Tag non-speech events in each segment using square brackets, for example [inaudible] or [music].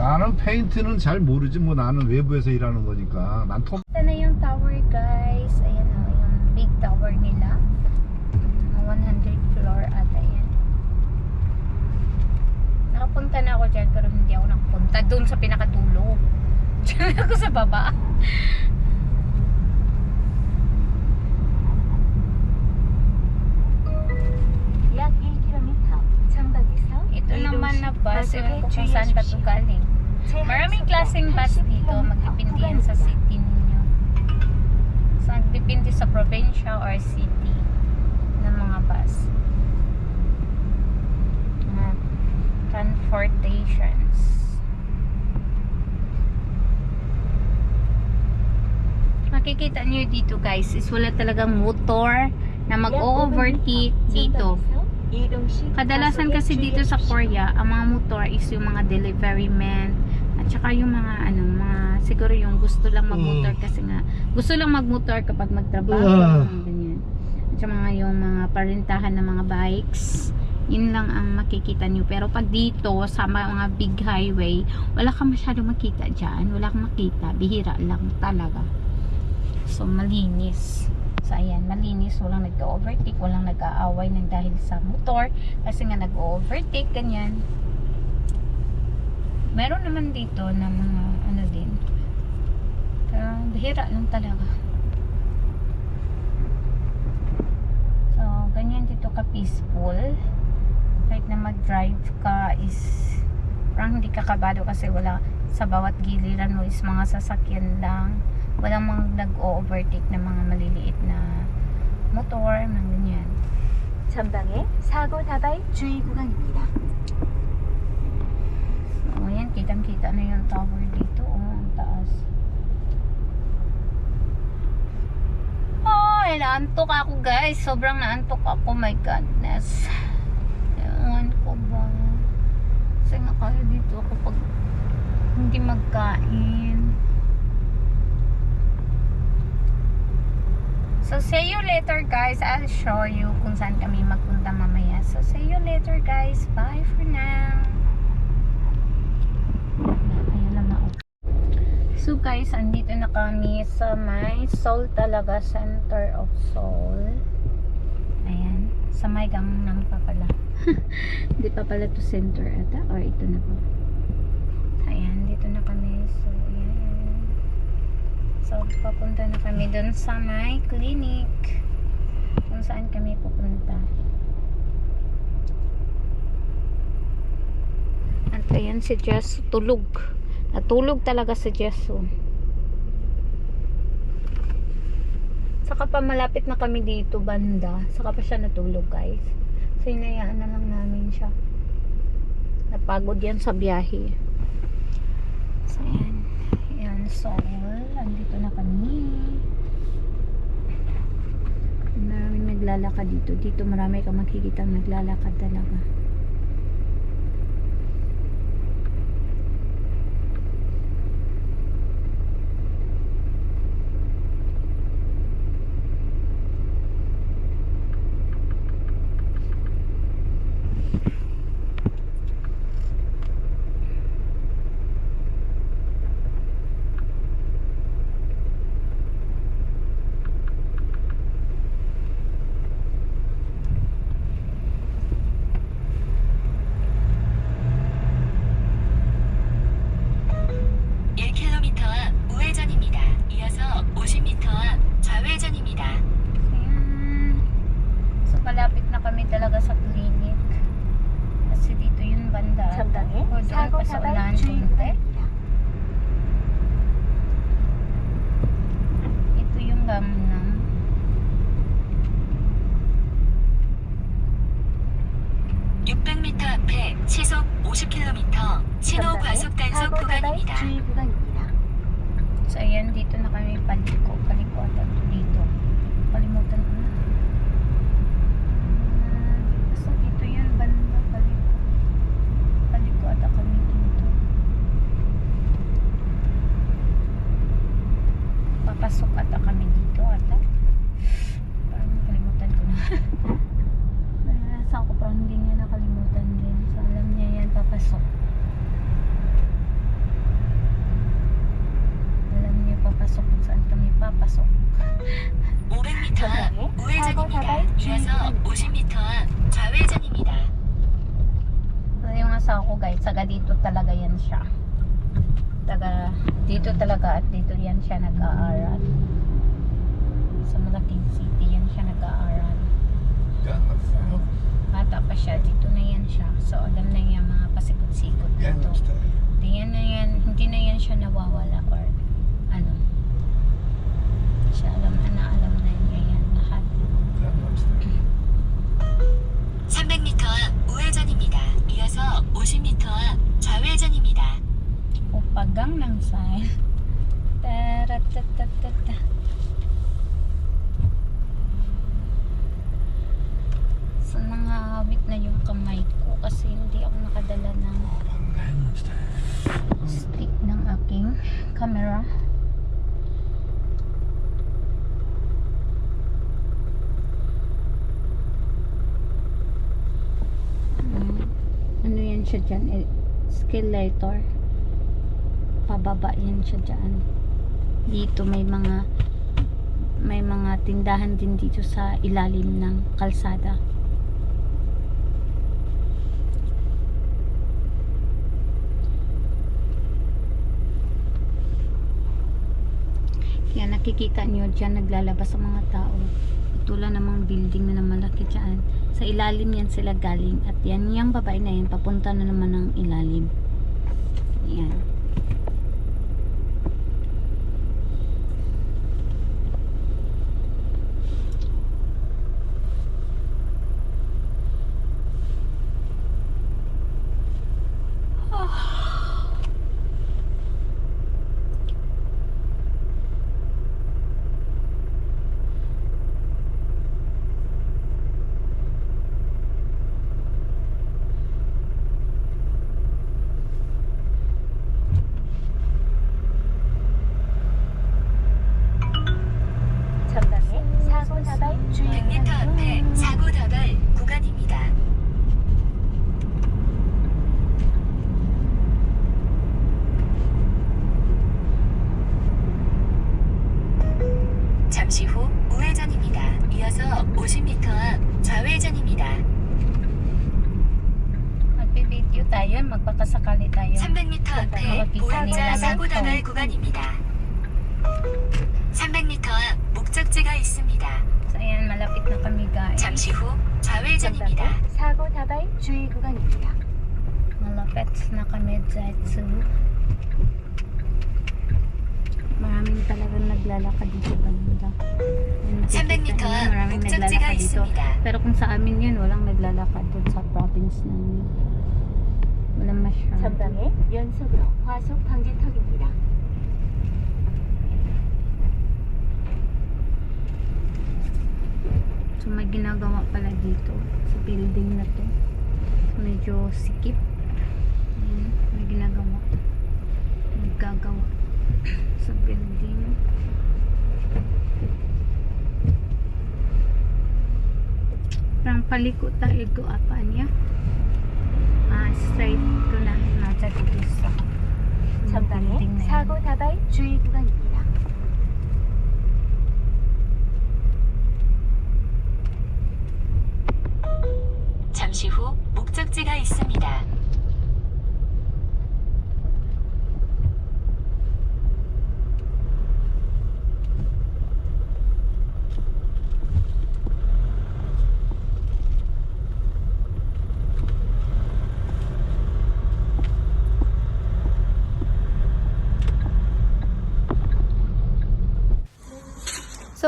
나는 페인트는 잘 모르지 뭐 나는 외부에서 일하는 거니까 난 톰. Ito na yung tower guys. Ayan o, yung big tower nila. Mga 100 floor ata yan. Nakapunta na ako dyan pero hindi ako nakapunta doon sa pinakatulo. Diyan ako sa baba. 약 1km 전방에서 Ito naman na bus. Ewan ko kung saan ba ito galing. Maraming klaseng bus dito. Magdepende yan sa city ninyo. So, magdepende sa probinsya or city ng mga bus. Mga transportations. Makikita nyo dito guys is wala talagang motor na mag-overtake dito. Kadalasan kasi dito sa Korea, ang mga motor is yung mga delivery men at saka yung mga ano, mga siguro yung gusto lang magmotor kasi nga gusto lang magmotor kapag magtrabaho, Ah. mga ganyan. At saka mga yung mga parintahan ng mga bikes. Yun lang ang makikita nyo. Pero pag dito sa mga big highway, wala ka masyado makita dyan. Wala kang makita. Bihira lang talaga. So, malinis. So, ayan, malinis. Walang nagka-overtake. Walang nag-aaway ng dahil sa motor. Kasi nga nag-overtake, ganyan. Meron naman dito na mga ano din. Pero, bihira lang talaga. So, ganyan dito ka peaceful. Kahit na mag-drive ka is parang hindi ka kabado kasi wala sa bawat giliran mo is mga sasakyan lang walang mga nag-overtake na mga maliliit na motor, mga ganyan. 전방에 사고 다발 주의 구간입니다. So, ayan, kitang-kita na yung tower dito. Oh, ang taas. Oh, naantok ako guys. Sobrang naantok ako. My goodness. Ewan ko ba. Kasi nga kaya dito ako pag hindi magkain. So, see you later guys. I'll show you kung saan kami magpunta mamaya. So, see you later guys. Bye for now. So guys, andito na kami sa may Seoul talaga, Center of Seoul. Ayan. Sa may Gangnam pa pala. [laughs] Hindi pa pala to center ata. Or ito na po. Ayan, dito na kami. So. So, papunta na kami dun sa may clinic. Kung saan kami pupunta. At ayan si Jess tulog. Natulog talaga si Jess. Oh. Saka pa malapit na kami dito banda. Saka pa siya natulog guys. So hinayaan na lang namin siya. Napagod yan sa biyahe. So ayan. Ayan. So andito na kami. Maraming naglalakad dito. Dito marami kang makikita naglalakad talaga. talaga sa clinic. Kasi dito yung banda. 전방에 O, doon 사고 pa sa 다발 unahan 주의 konti. 구간입니다. Ito yung Gangnam. (600m) 앞에 시속 (50km) 신호 전방에 과속 단속 사고 다발 구간입니다. 주의 구간입니다. So, ayan, dito na kami paliko. Paliko ata to dito. Kalimutan ko na. Guys, taga dito talaga yan siya. Taga dito talaga at dito yan siya nag-aaral. Sa malaking city yan siya nag-aaral. Bata pa siya, dito na yan siya. So alam na niya aking camera. Hmm. Ano yan siya dyan? Eh, Escalator pababa yan siya dyan dito may mga may mga tindahan din dito sa ilalim ng kalsada kaya nakikita nyo dyan naglalabas ang mga tao. Tulad namang building na malaki dyan. Sa ilalim yan sila galing. At yan yung babae na yan papunta na naman ng ilalim. Yan 주의 구간입니다. Malapit na kami dito. Maraming talagang naglalakad dito banda. Ayan, 300m nakikita niyo, 앞 maraming 목적지가 naglalakad dito. 있습니다. Pero kung sa amin yun, walang naglalakad doon sa province na yun. Walang masyado. 전방에 연속으로 과속 방지턱입니다. So may ginagawa pala dito sa building na to. Medyo sikip. Ayan, may ginagawa. Naggagawa sa building. Parang paliko tayo go apa niya. Ah, straight ko na. Nasa dito sa 전방에 building na yun. 사고 다발 주의 구간입니다. 목적지가 있습니다.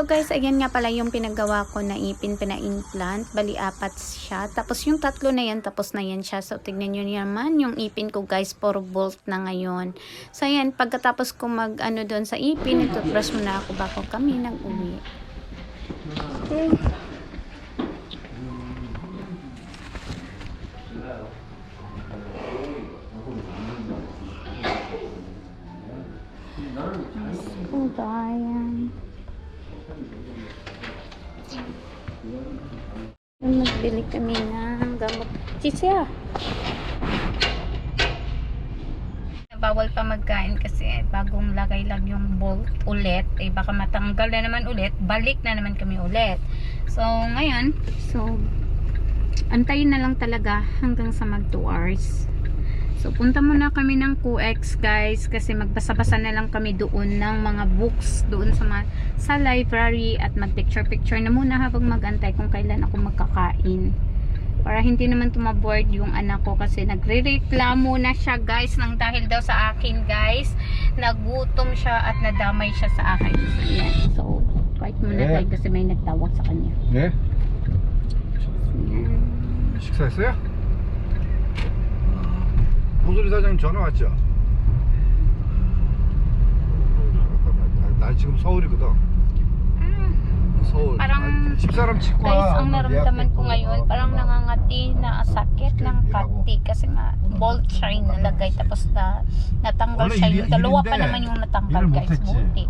So guys, ayan nga pala yung pinagawa ko na ipin, pina-implant. Bali, apat siya. Tapos yung tatlo na yan, tapos na yan siya. So tignan nyo naman yung ipin ko guys, 4 volt na ngayon. So ayan, pagkatapos ko mag ano doon sa ipin, ito-brush muna ako bako kami nag-uwi. Okay. Oh, ayan. Nagbili kami ng gamot. Chicha! Bawal pa magkain kasi bagong lagay lang yung bolt ulit. Eh baka matanggal na naman ulit. Balik na naman kami ulit. So, ngayon, so, antayin na lang talaga hanggang sa mag 2 hours. So, punta muna kami ng QX guys kasi magbasa-basa na lang kami doon ng mga books doon sa, ma sa library at mag-picture-picture na muna habang magantay kung kailan ako magkakain. Para hindi naman tumaboard yung anak ko kasi nagre-reklamo na siya guys ng dahil daw sa akin guys. Nagutom siya at nadamay siya sa akin. So, ayan. So, quiet muna yeah. tayo kasi may nagtawag sa kanya. Yeah. Ayan. Success, yeah? 고소리 사장님 전화 왔죠? 나, 나 지금 서울이거든. 서울. Parang, 아, 집사람 치과. Guys, ang 오늘 naramdaman ko 예약됐고. ngayon, parang 어, na bolt siya yung nalagay tapos na natanggal siya. yung dalawa pa naman yung natanggal guys buti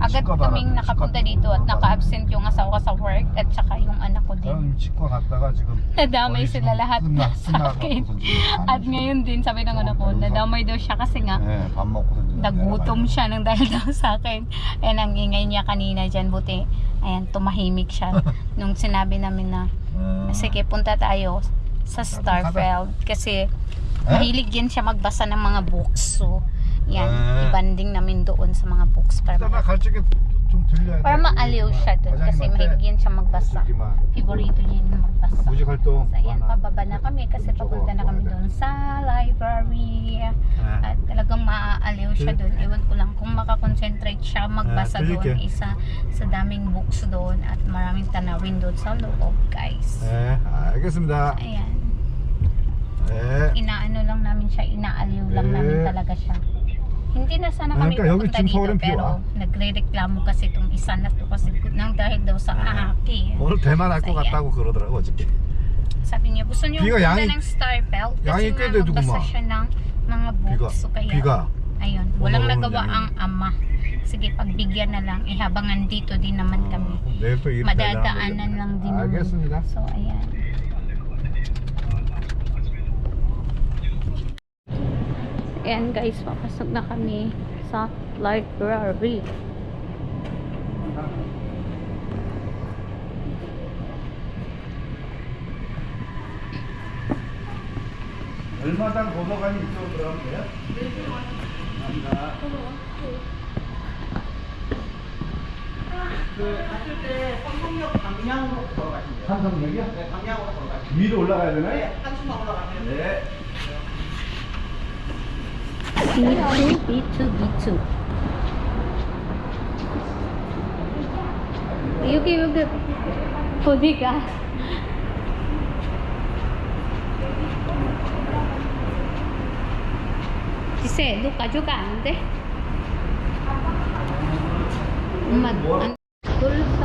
agad kaming nakapunta dito at naka-absent yung asawa sa work at saka yung anak ko din. [laughs] Nadamay sila lahat na [laughs] sa akin. at ngayon din sabi ng anak ko nadamay daw siya kasi nga nagutom siya ng dahil daw sa akin. Eh, And ang ingay niya kanina dyan buti ayan tumahimik siya. [laughs] Nung sinabi namin na sige punta tayo sa Starfeld. Kasi, Eh? mahilig yan siya magbasa ng mga books. So, yan, Eh. ibanding namin doon sa mga books. Para, 일단 나 갈 적에 좀 들려야 돼. para maaliw siya doon. Kasi mahilig yan siya magbasa. 저기만 Favorito niya yung magbasa. 무직 활동. So, ayan, pababa na kami kasi 저거 papunta na kami 좋아하네. doon sa library. 네. At talagang maaaliw siya doon. Ewan ko lang kung makakonsentrate siya magbasa Ah, doon. sige. Isa sa daming books doon at maraming tanawin doon sa loob, guys. 네, 알겠습니다. Ayan. 네. Inaano lang namin siya, inaaliw lang Eh. namin talaga siya. Hindi na sana kami Kaya 여기 pupunta 지금 dito 서울엔 비 pero 와. nagre-reklamo kasi itong isa na to kasi nang dahil daw sa Ah. aki. 오늘 대만 할 것 Ayan. 같다고 그러더라고 어저께. Sabi niya, gusto niyo 비가 punta 양이- ng Starfelt kasi 양이 nga 꽤 되더구만. magbasa siya ng mga 비가 books. So kaya, 비가 ayun, walang 오늘 nagawa 오늘 ang ama. Sige, pagbigyan na lang. Eh, habang nandito din naman kami. 내일 또 일. Madadaanan lang din naman. 알겠습니다. So, ayan. Ayan guys, papasok na kami sa library. 얼마당 도서관이 이쪽으로 들어가면 돼요? 감사합니다. 삼성역이요? 네, 방향으로 걸어가시면 위로 올라가야 되나요? 네, 한층만 올라가면 네. B2, B2, B2. 여기, 여기, 어디가? 기세, 너 가져가는데? 엄마, 안, 놀랐어.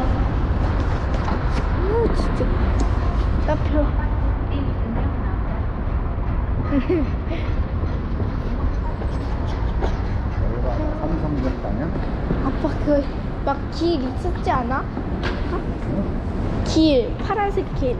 아, 진짜. 따표. 여기가 삼성역 방향? 아빠 그 막길 있었지 않아? 길 파란색 길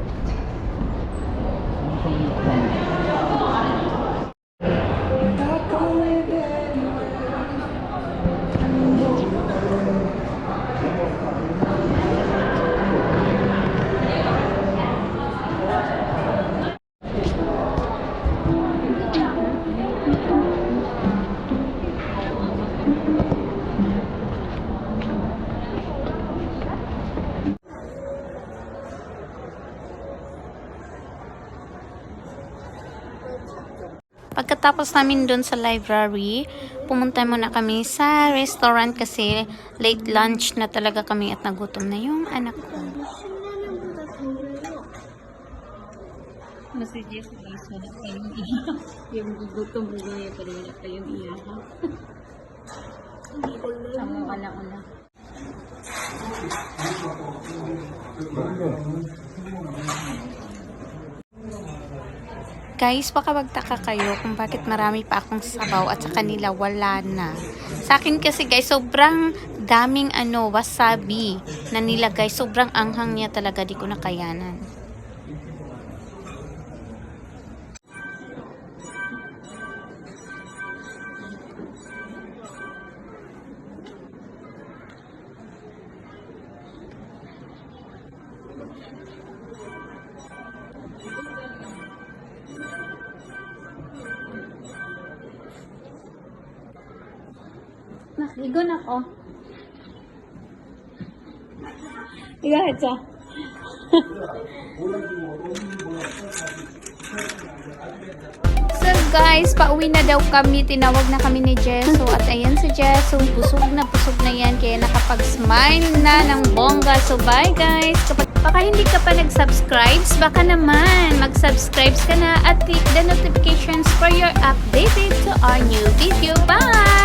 Pagkatapos namin doon sa library, pumunta muna kami sa restaurant kasi late lunch na talaga kami at nagutom na yung anak ko. Sa guys, wala kayong iyak. Yung gugutom mo gaya pero wala kayong iyak. Sama ka na una. Guys, baka magtaka kayo kung bakit marami pa akong sabaw at sa kanila wala na. Sa akin kasi guys, sobrang daming ano, wasabi na nilagay. Sobrang anghang niya talaga, di ko nakayanan. 이거 했죠? So guys, pauwi na daw kami. Tinawag na kami ni Jesso. At ayan si Jesso. Busog na busog na yan. Kaya nakapag-smile na ng bongga. So bye guys. Kapag baka hindi ka pa nag-subscribe, baka naman mag-subscribe ka na at click the notifications for your updated to our new video. Bye!